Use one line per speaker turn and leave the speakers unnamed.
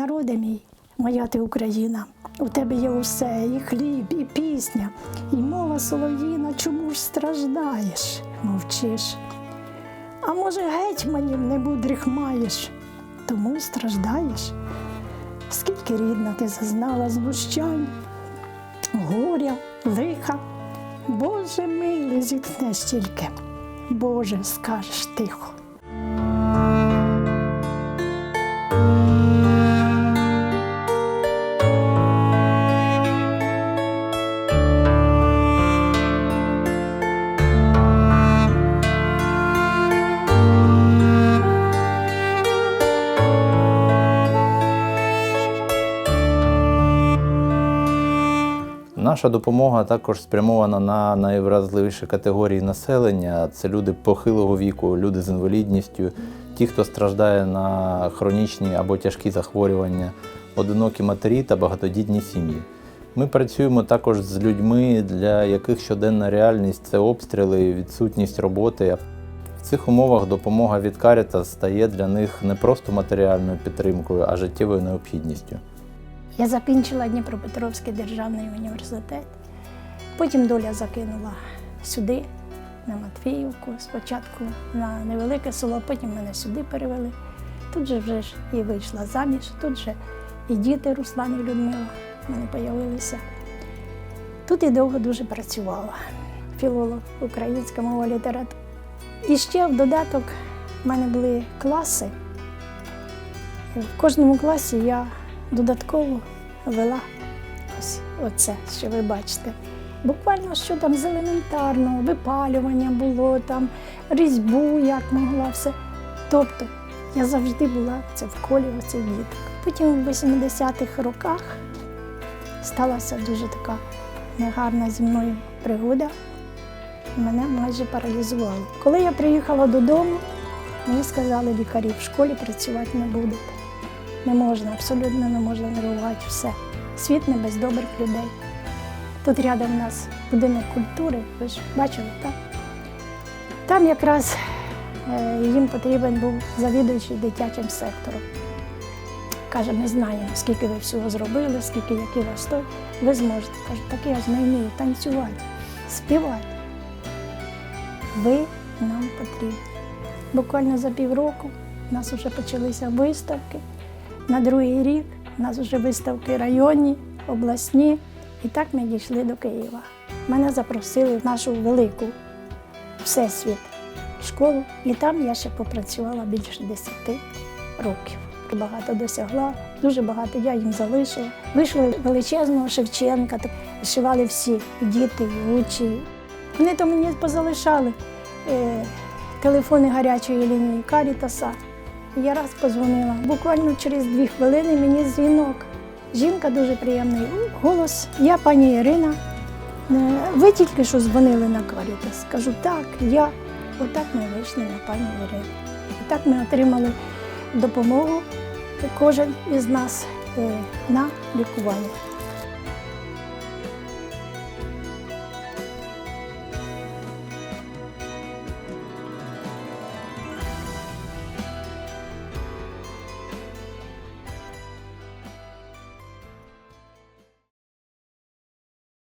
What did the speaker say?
народе мій, моя ти Україна. У тебе є усе, і хліб, і пісня, і мова солов'їна, чому ж страждаєш, мовчиш. А може, гетьманів немудрих маєш, тому страждаєш. Скільки рідна ти зазнала знущань, горя, лиха. Боже милий, зітхнеш тільки, Боже, скажеш тихо.
Наша допомога також спрямована на найвразливіші категорії населення. Це люди похилого віку, люди з інвалідністю, ті, хто страждає на хронічні або тяжкі захворювання, одинокі матері та багатодітні сім'ї. Ми працюємо також з людьми, для яких щоденна реальність це обстріли, відсутність роботи. В цих умовах допомога від Каріта стає для них не просто матеріальною підтримкою, а життєвою необхідністю.
Я закінчила Дніпропетровський державний університет. Потім доля закинула сюди, на Матвіївку, спочатку на невелике село, потім мене сюди перевели. Тут же вже ж і вийшла заміж, тут же і діти Руслан і Людмила в мене з'явилися. Тут і довго дуже працювала. Філолог, українська мова література. І ще в додаток в мене були класи. В кожному класі я додатково вела ось оце, що ви бачите. Буквально що там з елементарного, випалювання було, там різьбу, як могла, все. Тобто я завжди була це в колі оцих діток. Потім у 80-х роках сталася дуже така негарна зі мною пригода. Мене майже паралізувало. Коли я приїхала додому, мені сказали лікарі, в школі працювати не будете. Не можна, абсолютно не можна нервувати все. Світ не без добрих людей. Тут рядом у нас будинок культури, ви ж бачили, так? Там якраз е, їм потрібен був завідуючий дитячим сектором. Каже, ми знаємо, скільки ви всього зробили, скільки який вас той, ви зможете. Кажу, так я ж не вмію танцювати, співати. Ви нам потрібні. Буквально за півроку у нас вже почалися виставки. На другий рік у нас вже виставки районні, обласні. І так ми дійшли до Києва. Мене запросили в нашу велику всесвіт школу, і там я ще попрацювала більше 10 років. Багато досягла, дуже багато я їм залишила. Вийшли величезного Шевченка, так шивали всі діти, і учні. Вони то мені позалишали е, телефони гарячої лінії Карітаса. Я раз позвонила. Буквально через дві хвилини мені дзвінок. Жінка дуже приємний голос. Я пані Ірина. Е, Ви тільки що дзвонили на Карітас. Кажу, так, я. Отак ми вийшли на пані Ірину. І так ми отримали допомогу, кожен із нас е, на лікування.